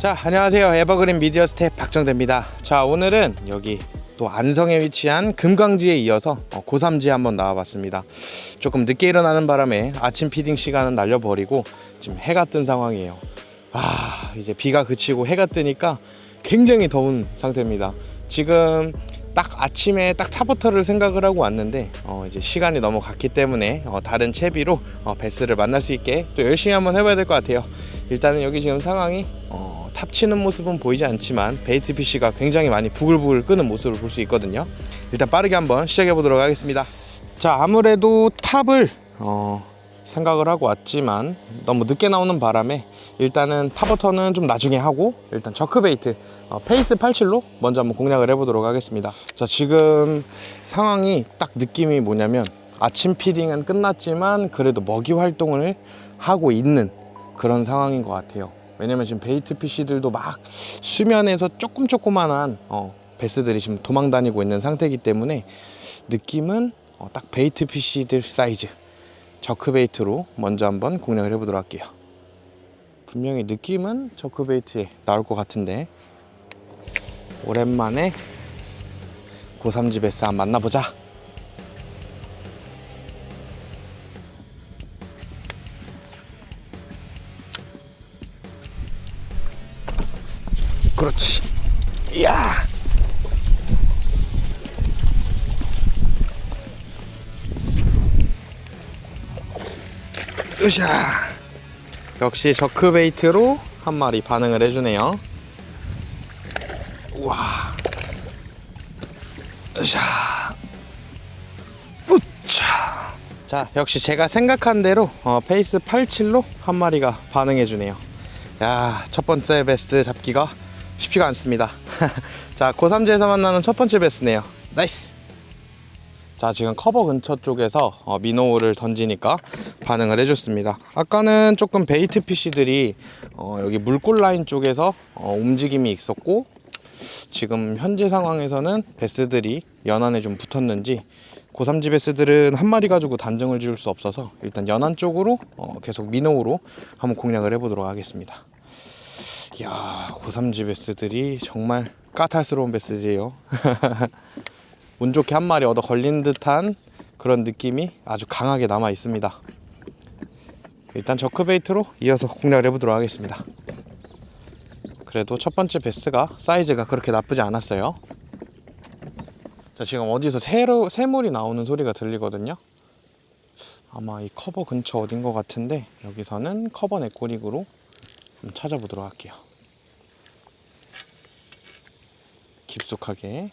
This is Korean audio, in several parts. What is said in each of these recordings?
자 안녕하세요. 에버그린 미디어 스텝 박정대입니다. 자 오늘은 여기 또 안성에 위치한 금강지에 이어서 어, 고삼지에 한번 나와봤습니다. 조금 늦게 일어나는 바람에 아침 피딩 시간은 날려버리고 지금 해가 뜬 상황이에요. 아 이제 비가 그치고 해가 뜨니까 굉장히 더운 상태입니다. 지금 딱 아침에 딱 타버터를 생각을 하고 왔는데 어, 이제 시간이 넘어갔기 때문에 어, 다른 채비로 어, 베스를 만날 수 있게 또 열심히 한번 해봐야 될 것 같아요 일단은 여기 지금 상황이 어, 탑 치는 모습은 보이지 않지만 베이트 피쉬가 굉장히 많이 부글부글 끄는 모습을 볼 수 있거든요. 일단 빠르게 한번 시작해 보도록 하겠습니다. 자 아무래도 탑을 어, 생각을 하고 왔지만 너무 늦게 나오는 바람에 일단은 타버터는 좀 나중에 하고 일단 저크베이트 어, 페이스 87로 먼저 한번 공략을 해보도록 하겠습니다. 자 지금 상황이 딱 느낌이 뭐냐면 아침 피딩은 끝났지만 그래도 먹이 활동을 하고 있는 그런 상황인 것 같아요 왜냐면 지금 베이트 피쉬들도 막 수면에서 조금 조그만한 어, 베스들이 지금 도망 다니고 있는 상태이기 때문에 느낌은 어, 딱 베이트 피쉬들 사이즈 저크베이트로 먼저 한번 공략을 해보도록 할게요. 분명히 느낌은 저크베이트에 나올 것 같은데 오랜만에 고삼지 베스 한번 만나보자. 그렇지. 이야. 으쌰. 역시 저크베이트로 한 마리 반응을 해주네요. 우와. 으쌰. 우차. 자, 역시 제가 생각한 대로 어, 페이스 87로 한 마리가 반응해주네요. 야, 첫 번째 베스트 잡기가 쉽지가 않습니다. 자, 고삼지에서 만나는 첫 번째 베스네요. 나이스. 자 지금 커버 근처 쪽에서 어, 미노를 던지니까 반응을 해줬습니다 아까는 조금 베이트 피쉬들이 어, 여기 물골 라인 쪽에서 어, 움직임이 있었고 지금 현재 상황에서는 베스들이 연안에 좀 붙었는지 고삼지 베스들은 한 마리 가지고 단정을 지을 수 없어서 일단 연안 쪽으로 어, 계속 미노우로 한번 공략을 해보도록 하겠습니다 이야 고삼지 베스들이 정말 까탈스러운 베스들이에요 운 좋게 한 마리 얻어 걸린 듯한 그런 느낌이 아주 강하게 남아 있습니다. 일단 저크베이트로 이어서 공략을 해보도록 하겠습니다. 그래도 첫 번째 베스가 사이즈가 그렇게 나쁘지 않았어요. 자 지금 어디서 새로, 새물이 나오는 소리가 들리거든요. 아마 이 커버 근처 어딘 것 같은데 여기서는 커버 네꼬릭으로 좀 찾아보도록 할게요. 깊숙하게.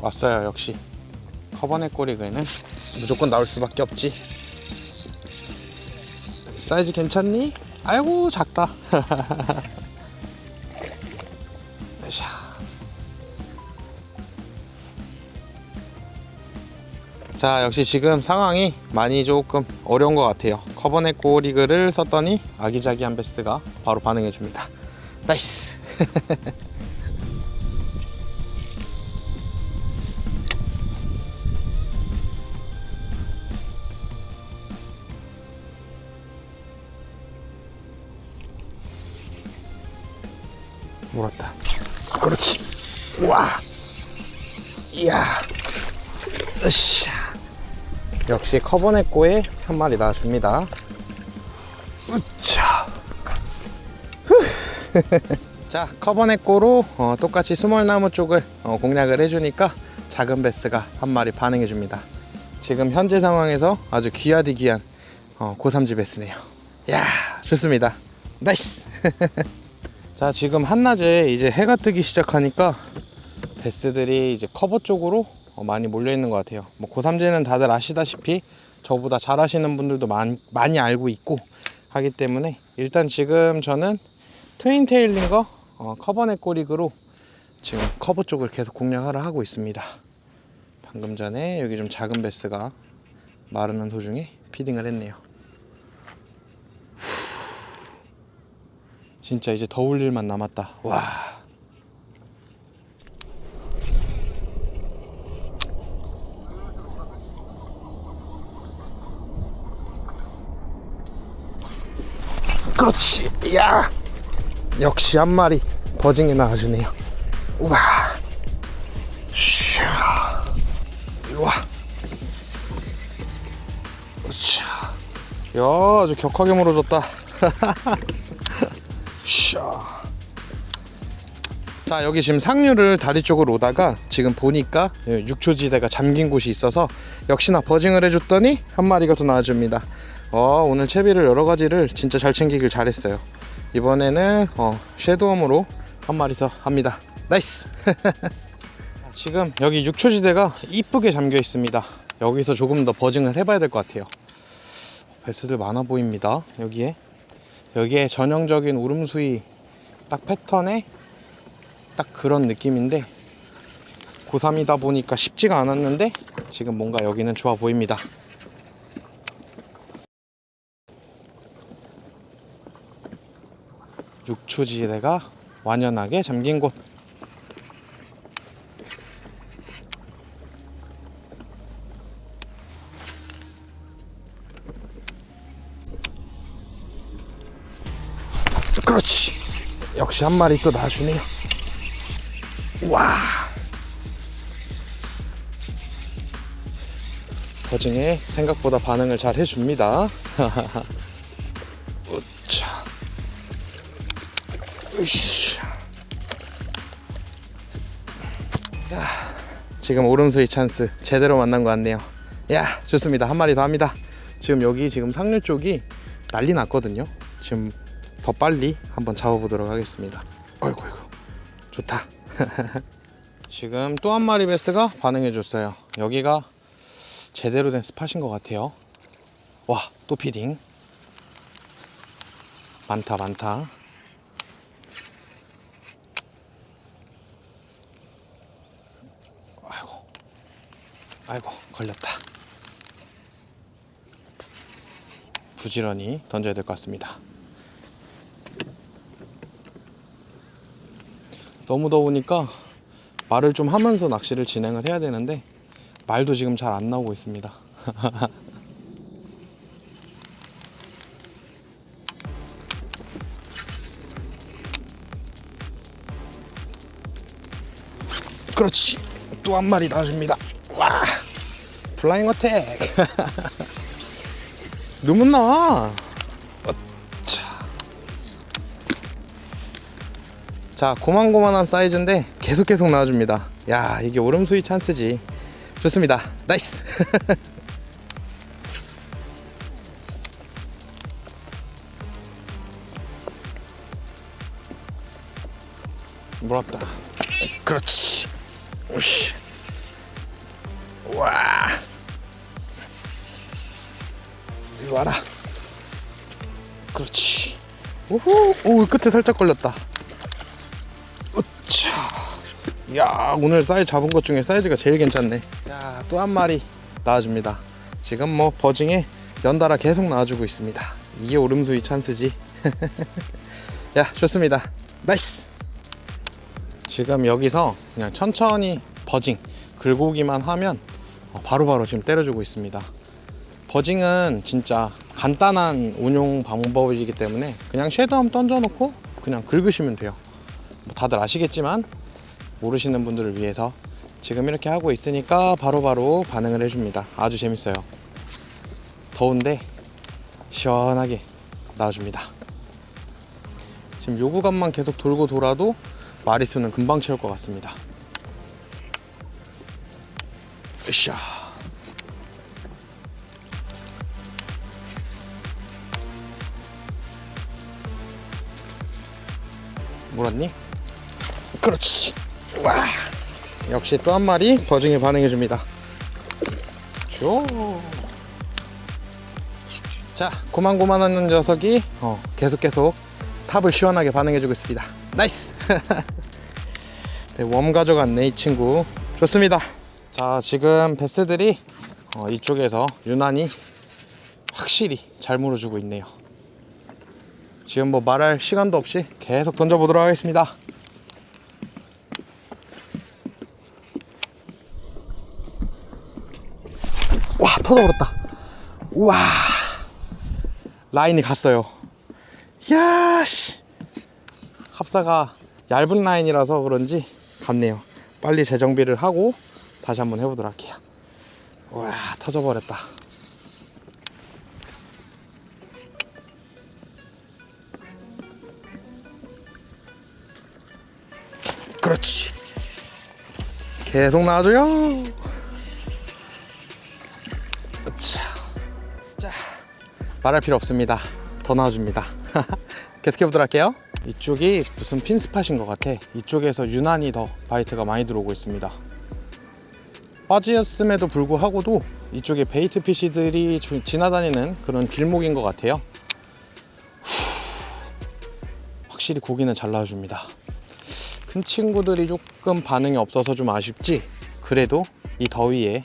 왔어요 역시. 커버넷 꼬리그에는 무조건 나올 수밖에 없지 사이즈 괜찮니? 아이고 작다. 자 역시 지금 상황이 많이 조금 어려운 것 같아요 커버넷 꼬리그를 썼더니 아기자기한 베스가 바로 반응해 줍니다 나이스 물었다. 그렇지. 와. 이야. 으쌰. 역시 커버넷고에 한 마리 나와줍니다. 으차. 자, 커버넷고로 어, 똑같이 스몰나무 쪽을 어, 공략을 해주니까 작은 베스가 한 마리 반응해줍니다. 지금 현재 상황에서 아주 귀하디 귀한 어, 고삼지 베스네요. 야, 좋습니다. 나이스. 자 지금 한낮에 이제 해가 뜨기 시작하니까 베스들이 이제 커버 쪽으로 어, 많이 몰려 있는 것 같아요. 뭐 고삼제는 다들 아시다시피 저보다 잘 하시는 분들도 많, 많이 알고 있고 하기 때문에 일단 지금 저는 트윈 테일링거 어, 커버넷 꼬릭으로 지금 커버 쪽을 계속 공략하러 하고 있습니다. 방금 전에 여기 좀 작은 베스가 마르는 도중에 피딩을 했네요 진짜 이제 더울 일만 남았다. 와. 그렇지. 야. 역시 한 마리 버징이 나와주네요. 우와. 샤. 이리 와. 샤. 야, 아주 격하게 물어줬다. 샤. 자, 여기 지금 상류를 다리 쪽으로 오다가 지금 보니까 육초지대가 잠긴 곳이 있어서 역시나 버징을 해줬더니 한 마리가 더 나와줍니다. 어, 오늘 채비를 여러 가지를 진짜 잘 챙기길 잘했어요. 이번에는 어, 섀도움으로 한 마리 더 합니다. 나이스! 지금 여기 육초지대가 이쁘게 잠겨 있습니다. 여기서 조금 더 버징을 해봐야 될 것 같아요. 베스들 많아 보입니다. 여기에 여기에 전형적인 울음수위 딱 패턴에 딱 그런 느낌인데 고3이다 보니까 쉽지가 않았는데 지금 뭔가 여기는 좋아 보입니다. 육초지대가 완연하게 잠긴 곳. 역시 한 마리 또 놔주네요. 와. 버징이 생각보다 반응을 잘 해줍니다. 우차. 야, 지금 오름수의 찬스 제대로 만난 것 같네요. 야, 좋습니다. 한 마리 더 합니다. 지금 여기 지금 상류 쪽이 난리 났거든요. 지금 더 빨리 한번 잡아보도록 하겠습니다. 어이구, 어이구. 좋다. 지금 또 한 마리 베스가 반응해 줬어요. 여기가 제대로 된 스팟인 것 같아요. 와, 또 피딩. 많다, 많다. 아이고, 아이고, 걸렸다. 부지런히 던져야 될 것 같습니다. 너무 더우니까 말을 좀 하면서 낚시를 진행을 해야 되는데 말도 지금 잘 안 나오고 있습니다. 그렇지. 또 한 마리 나와줍니다. 와, 플라잉 어택. 눈문 나 자, 고만고만한 사이즈인데 계속 계속 나와줍니다. 야, 이게 오름수위 찬스지. 좋습니다. 나이스. 물었다. 그렇지. 우씨. 와. 이리 와라. 그렇지. 오호. 오, 끝에 살짝 걸렸다. 야, 오늘 사이즈 잡은 것 중에 사이즈가 제일 괜찮네. 자, 또 한 마리 나와줍니다. 지금 뭐 버징에 연달아 계속 나와주고 있습니다. 이게 오름수위 찬스지. 야, 좋습니다. 나이스. 지금 여기서 그냥 천천히 버징 긁고기만 하면 어, 바로 바로 지금 때려주고 있습니다. 버징은 진짜 간단한 운용 방법이기 때문에 그냥 섀도움 던져놓고 그냥 긁으시면 돼요. 뭐 다들 아시겠지만 모르시는 분들을 위해서 지금 이렇게 하고 있으니까 바로 바로 반응을 해줍니다. 아주 재밌어요. 더운데 시원하게 나와줍니다. 지금 요 구간만 계속 돌고 돌아도 마리수는 금방 채울 것 같습니다. 으쌰. 물었니? 그렇지. 와. 역시 또 한 마리 버징에 반응해 줍니다. 줘. 자, 고만고만한 녀석이 어, 계속 계속 탑을 시원하게 반응해 주고 있습니다. 나이스. 네, 웜 가져갔네 이 친구. 좋습니다. 자, 지금 베스들이 어, 이쪽에서 유난히 확실히 잘 물어주고 있네요. 지금 뭐 말할 시간도 없이 계속 던져보도록 하겠습니다. 와 터져버렸다. 우와 라인이 갔어요. 야씨 합사가 얇은 라인이라서 그런지 갔네요. 빨리 재정비를 하고 다시 한번 해보도록 할게요. 와 터져버렸다. 그렇지. 계속 놔줘요. 말할 필요 없습니다. 더 놔줍니다. 계속해 보도록 할게요. 이쪽이 무슨 핀 스팟인 것 같아. 이쪽에서 유난히 더 바이트가 많이 들어오고 있습니다. 빠지였음에도 불구하고도 이쪽에 베이트 피시들이 주- 지나다니는 그런 길목인 것 같아요. 후, 확실히 고기는 잘 나와줍니다. 큰 친구들이 조금 반응이 없어서 좀 아쉽지. 그래도 이 더위에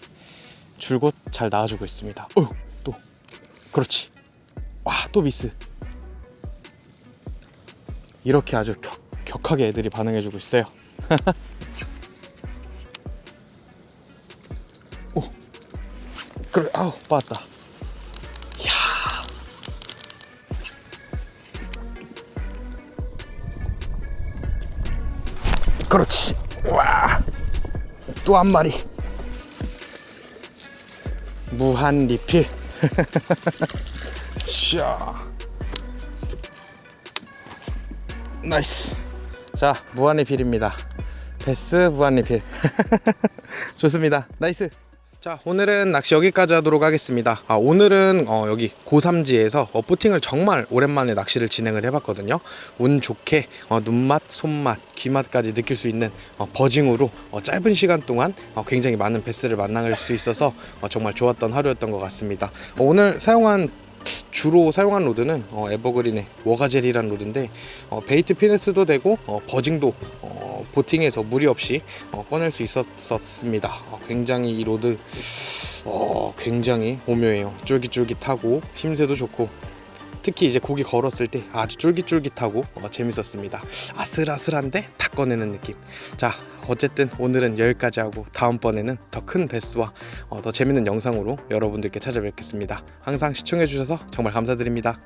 줄곧 잘 나와주고 있습니다. 어, 또 그렇지. 와, 또 미스. 이렇게 아주 격, 격하게 애들이 반응해주고 있어요. 오, 그래, 아우 빠졌다. 이야, 그렇지. 와, 또 한 마리. 무한 리필. 샤. 나이스. 자, 무한 리필입니다. 베스 무한 리필. 좋습니다. 나이스. 자, 오늘은 낚시 여기까지 하도록 하겠습니다. 아, 오늘은 어, 여기 고삼지에서 어포팅을 정말 오랜만에 낚시를 진행을 해봤거든요. 운 좋게 어, 눈맛, 손맛, 귀맛까지 느낄 수 있는 어, 버징으로 어, 짧은 시간 동안 어, 굉장히 많은 베스를 만날 수 있어서 어, 정말 좋았던 하루였던 것 같습니다. 어, 오늘 사용한 주로 사용한 로드는 어, 에버그린의 워가젤이라는 로드인데 어, 베이트 피네스도 되고 어, 버징도 어, 보팅에서 무리 없이 어, 꺼낼 수 있었습니다. 어, 굉장히 이 로드 어, 굉장히 오묘해요. 쫄깃쫄깃하고 힘새도 좋고 특히 이제 고기 걸었을 때 아주 쫄깃쫄깃하고 어, 재밌었습니다. 아슬아슬한데 다 꺼내는 느낌. 자, 어쨌든 오늘은 여기까지 하고 다음번에는 더큰 베스와 어, 더 재밌는 영상으로 여러분들께 찾아뵙겠습니다. 항상 시청해주셔서 정말 감사드립니다.